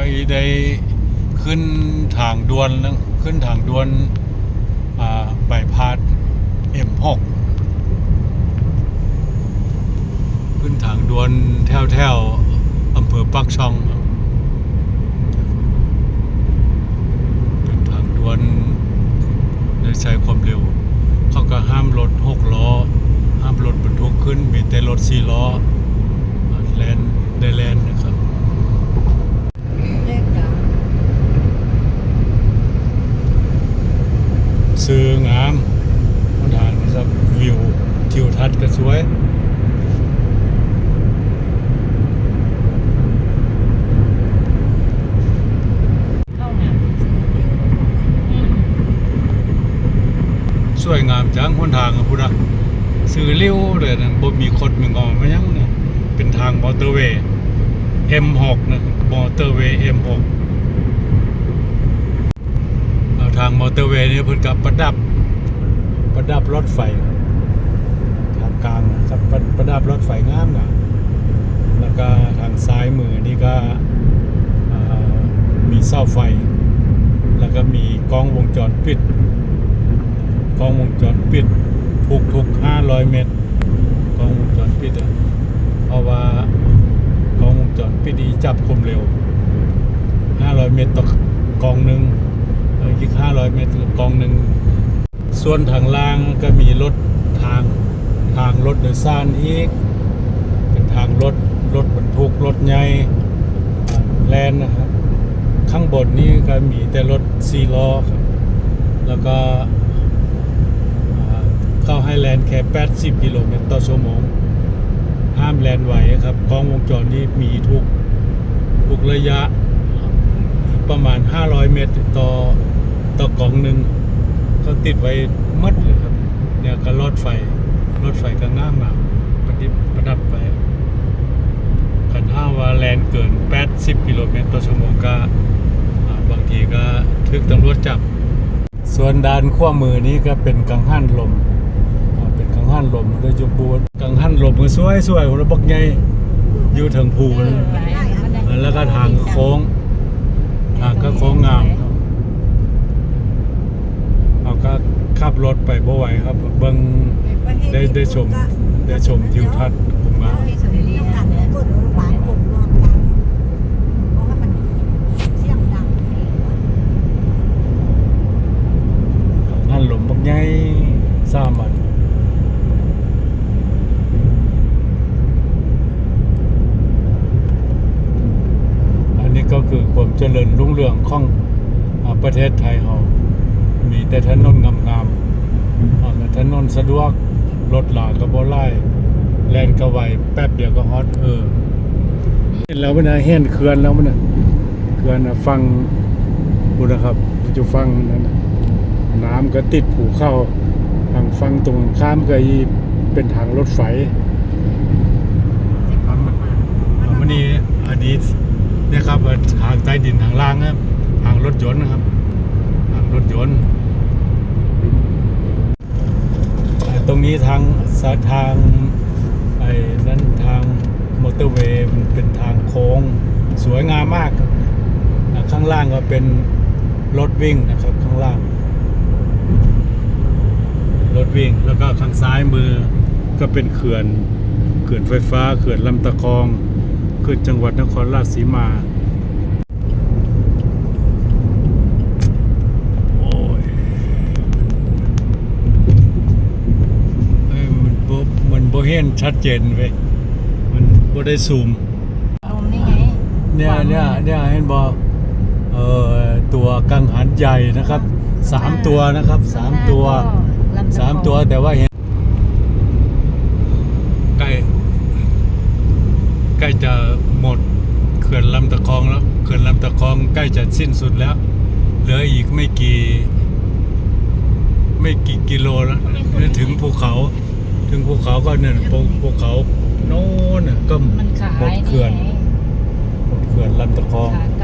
ก็ได้ขึ้นทางด่วนขึ้นทางด่วนอ่าใบายพาด M6 ขึ้นทางด่วนแถวแถวๆอำเภอปักช่องครับเป็นทางด่วนได้ใช้ความเร็ว เขาก็ห้ามรถหกล้อ ห้ามรถบรรทุกขึ้นมีแต่รถสี่ล้อแลนได้แลนนะครับ เลขดัง ซื้องามมันทานนะ ครับวิวทิวทัศน์ก็สวยเข้างานอืมสวยงามจังหนทางอะพุทธะซื้อเลี้ยวเลยนะบ่มีคดมีงอมายังเนี่ยเป็นทางมอเตอร์เวย์ M6 นะครับมอเตอร์เวย์ M6 เอาทางมอเตอร์เวย์นี่เพิ่นกับประดับ ประดับรถไฟทางกลางนะครับประประดับรถไฟงามนะแล้วก็ทางซ้ายมือนี่ก็มีเสาไฟ แล้วก็มีกล้องวงจรปิดกล้องวงจรปิดทุกทุกห้าร้อยเมตรกล้องวงจรปิดอะเพราะว่ากล้องวงจรปิดนี้จับคมเร็วห้าร้อยเมตรต่อกลองหนึ่งอีกห้าร้อยเมตรกลองหนึ่ง ส่วนทางล่างก็มีรถทางทางรถโดยสารอีก เป็นทางรถรถบรรทุกรถใหญ่แลนนะครับ ข้างบนนี่ก็มีแต่รถซีล้อครับ แล้วก็เข้าให้แลนด์แค่ 80 กิโลเมตรต่อชั่วโมง ห้ามแลนด์ไหวครับกล้องวงจรนี่มีทุกทุกระยะประมาณ 500 เมตรต่อต่อกล่องหนึ่ง เขาติดไว้มัดเลยครับ เนี่ยก็รถไฟรถไฟก็ง่ามงามประดิบประดับไปขันห้าว่าแลนเกิน 80 กิโลเมตรต่อชั่วโมงก็บางทีก็ทึกตำรวจจับ ส่วนด้านขั้วมือนี้ก็เป็นกังหันลมเป็นกังหันลมโดยจุบูรณ์กังหันลมก็สวยสวยคนละบักใหญ่อยู่ถึงภูนั่นแล้วก็ทางโค้งทางก็โค้งงามครับเอาก็ขับ รถไปบ่ไหวครับ เบิ่งได้ได้ชมได้ชมทิวทัศน์ผมงามสวยดีนะกังหันลมบักใหญ่สามอันอันนี้ก็คือความเจริญรุ่งเรืองของอ่าประเทศไทยเรามีแต่ถนนงามๆ อ่าแล้วถนนสะดวก รถหลาก็บ่ไล่แลนก็ไวแป๊บเดียวก็ฮอตเออเห็นแล้วมันนะเห็นเขื่อนแล้วมันนะเขื่อนนะฟังบุนะครับจะฟังนั่นนะน้ำก็ติดผูเข้าทางฟังตรงข้ามก็อีเป็นทางรถไฟวันนี้อันนี้เนี่ยครับทางใต้ดินทางล่างนะครับทางรถยนต์นะครับทางรถยนต์อ่า ตรงนี้ทางสาทางไอ้นั้นทางมอเตอร์เวย์มันเป็นทางโค้งสวยงามมากข้างล่างก็เป็นรถวิ่งนะครับข้างล่าง รถวิ่งแล้วก็ข้างซ้ายมือก็เป็นเขื่อนเขื่อนไฟฟ้าเขื่อนลำตะคองเขื่อนจังหวัดนครราชสีมา โอ้ยเอ้ยมันบ่มั นบ่เห็นชัดเจนเว้ยมันบ่ได้ซูมเอานี่ไงเนี่ยเนี่ยเนี่ยเห็นบอกเอ่อตัวกังหันใหญ่นะครับสามตัวนะครับสามตัวลำตะคองสามตัวแต่ว่าเห็นใกล้ใกล้จะหมดเขื่อนลำตะคองแล้วเขื่อนลำตะคองใกล้จะสิ้นสุดแล้ว เหลืออีกไม่กี่ ไม่กี่กิโลแล้วถึงภูเขา ถึงภูเขาก็เนี่ยภูภูเขาโน่นน่ะก็มันขายหมดเขื่อนไงหมดเขื่อนลำตะคอง ขาด